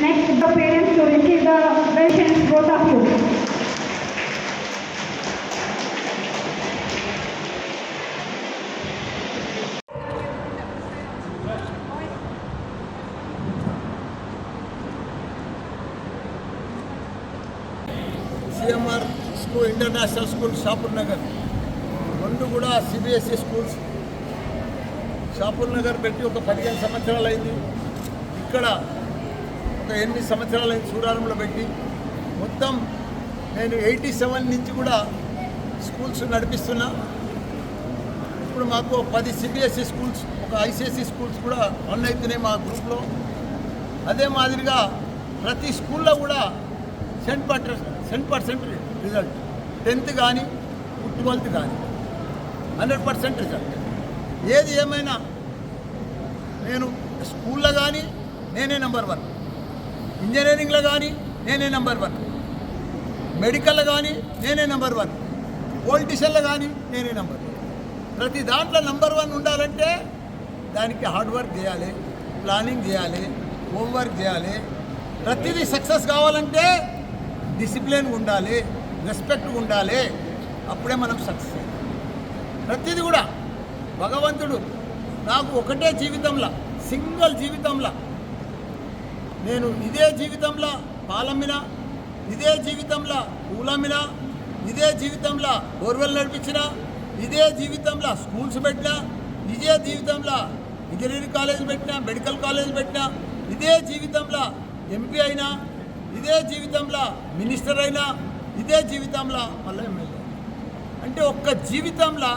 Next, the parents to receive the patients both of you. CMR school international school Shapur Nagar రెండు కూడా CBSE schools Shahpur Nagar పెట్టి ఒక పదిహేను సంవత్సరాలు అయింది. ఇక్కడ ఒక ఎనిమిది సంవత్సరాలు అయింది సూరారంలో పెట్టి. మొత్తం నేను ఎయిటీ సెవెన్ నుంచి కూడా స్కూల్స్ నడిపిస్తున్నా. ఇప్పుడు మాకు పది సిబిఎస్ఈ స్కూల్స్ ఒక ఐసిఎస్ఈ స్కూల్స్ కూడా రన్ అవుతున్నాయి మా గ్రూప్లో. అదే మాదిరిగా ప్రతి స్కూల్లో కూడా cent percent cent percent result. Tenth కానీ ట్వెల్త్ కానీ. Hundred percent result. ఏది ఏమైనా నేను స్కూల్లో కానీ నేనే నెంబర్ వన్. ఇంజనీరింగ్లో కానీ నేనే నెంబర్ వన్. మెడికల్లో కానీ నేనే నెంబర్ వన్. పొలిటీషియన్లో కానీ నేనే నెంబర్ వన్. ప్రతి దాంట్లో నెంబర్ వన్ ఉండాలంటే దానికి హార్డ్ వర్క్ చేయాలి ప్లానింగ్ చేయాలి హోంవర్క్ చేయాలి. ప్రతిదీ సక్సెస్ కావాలంటే డిసిప్లిన్ ఉండాలి రెస్పెక్ట్ ఉండాలి. అప్పుడే మనం సక్సెస్ అయ్యాం. ప్రతిదీ కూడా భగవంతుడు నాకు ఒకటే జీవితంలో సింగిల్ జీవితంలో నేను ఇదే జీవితంలో పాలమ్మిన ఇదే జీవితంలో పూలమ్మిన ఇదే జీవితంలో బోర్వెల్ నడిపించిన ఇదే జీవితంలో స్కూల్స్ పెట్టినా ఇదే జీవితంలో ఇంజనీరింగ్ కాలేజ్ పెట్టినా మెడికల్ కాలేజ్ పెట్టినా ఇదే జీవితంలో ఎంపీ అయినా ఇదే జీవితంలో మినిస్టర్ అయినా ఇదే జీవితంలో మళ్ళీ ఎమ్మెల్యే. అంటే ఒక్క జీవితంలో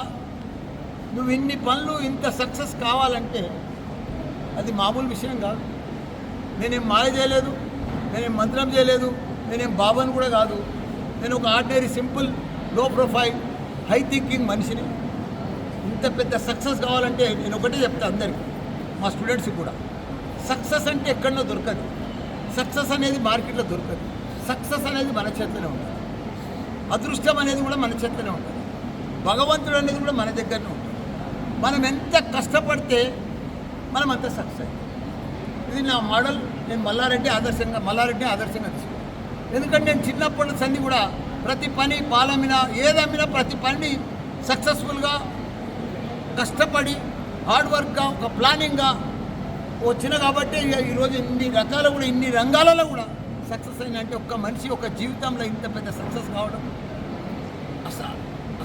నువ్వు ఇన్ని పనులు ఇంత సక్సెస్ కావాలంటే అది మామూలు విషయం కాదు. నేనేం మాయ చేయలేదు నేనేం మంత్రం చేయలేదు నేనేం బాబాను కూడా కాదు. నేను ఒక ఆర్డినరీ సింపుల్లో ప్రొఫైల్ హై థింకింగ్ మనిషిని. ఇంత పెద్ద సక్సెస్ కావాలంటే నేను ఒకటే చెప్తా అందరికీ మా స్టూడెంట్స్కి కూడా. సక్సెస్ అంటే ఎక్కడో దొరకదు. సక్సెస్ అనేది మార్కెట్లో దొరకదు. సక్సెస్ అనేది మన చేతిలోనే ఉంటుంది. అదృష్టం అనేది కూడా మన చేతిలోనే ఉంటుంది. భగవంతుడు అనేది కూడా మన దగ్గరనే ఉంటుంది. మనం ఎంత కష్టపడితే మనం అంత సక్సెస్ అవుతాం. ఇది నా మోడల్ నేను మల్లారెడ్డి ఆదర్శంగా మల్లారెడ్డి ఆదర్శంగా తీసుకున్నాను. ఎందుకంటే నేను చిన్నప్పటి సంది కూడా ప్రతి పని పాలమినా ఏదమ్మినా ప్రతి పనిని సక్సెస్ఫుల్గా కష్టపడి హార్డ్ వర్క్గా ఒక ప్లానింగ్గా వచ్చిన కాబట్టి ఇక ఈరోజు ఇన్ని రకాల కూడా ఇన్ని రంగాలలో కూడా సక్సెస్ అయిన అంటే ఒక మనిషి ఒక జీవితంలో ఇంత పెద్ద సక్సెస్ కావడం అసా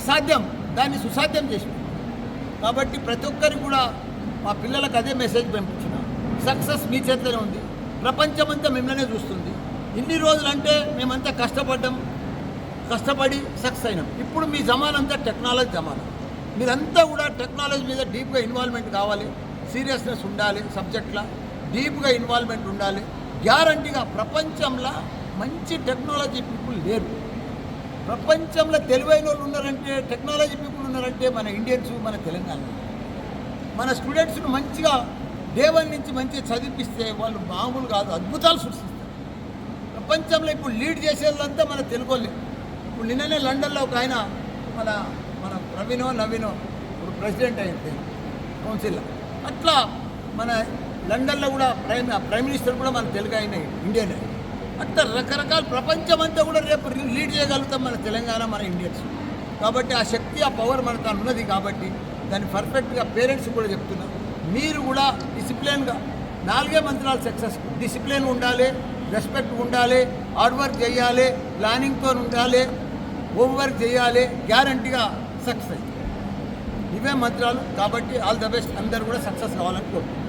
అసాధ్యం. దాన్ని సుసాధ్యం చేసి కాబట్టి ప్రతి ఒక్కరికి కూడా మా పిల్లలకు అదే మెసేజ్ పంపించిన సక్సెస్ మీ చేతిలోనే ఉంది. ప్రపంచమంతా మిమ్మల్నే చూస్తుంది. ఇన్ని రోజులంటే మేమంతా కష్టపడ్డాం. కష్టపడి సక్సెస్ అయినాం. ఇప్పుడు మీ జమానంతా టెక్నాలజీ జమానం. మీరంతా కూడా టెక్నాలజీ మీద డీప్గా ఇన్వాల్వ్మెంట్ కావాలి. సీరియస్నెస్ ఉండాలి సబ్జెక్ట్లో. డీప్గా ఇన్వాల్వ్మెంట్ ఉండాలి. గ్యారంటీగా ప్రపంచంలో మంచి టెక్నాలజీ పీపుల్ లేరు. ప్రపంచంలో తెలివైన వాళ్ళు ఉన్నారంటే టెక్నాలజీ పీపుల్ ఉన్నారంటే మన ఇండియన్స్ మన తెలంగాణ. మన స్టూడెంట్స్ను మంచిగా దేవుని నుంచి మంచి చదివిపిస్తే వాళ్ళు మామూలు కాదు అద్భుతాలు సృష్టిస్తారు. ప్రపంచంలో ఇప్పుడు లీడ్ చేసే వాళ్ళంతా మన తెలుగు ఇప్పుడు నిన్ననే లండన్లో ఒక ఆయన మన మన ప్రవీణో నవీనో ఇప్పుడు ప్రెసిడెంట్ అయింది కౌన్సిల్లో అట్లా మన లండన్లో కూడా ప్రైమ్ ప్రైమ్ మినిస్టర్ కూడా మన తెలుగు ఆయన ఇండియన్ అట్లా రకరకాల ప్రపంచం అంతా కూడా రేపు లీడ్ చేయగలుగుతాం మన తెలంగాణ మన ఇండియన్స్. కాబట్టి ఆ శక్తి ఆ పవర్ మన తను ఉన్నది కాబట్టి దాన్ని పర్ఫెక్ట్గా పేరెంట్స్ కూడా చెప్తున్నారు మీరు కూడా డిసిప్లిన్గా నాలుగే మంత్రాలు సక్సెస్ డిసిప్లిన్ ఉండాలి రెస్పెక్ట్ ఉండాలి హార్డ్ వర్క్ చేయాలి ప్లానింగ్తో ఉండాలి హోంవర్క్ చేయాలి గ్యారంటీగా సక్సెస్ ఇవే మంత్రాలు కాబట్టి ఆల్ ద బెస్ట్ అందరు కూడా సక్సెస్ కావాలని కోరుకుంటున్నాను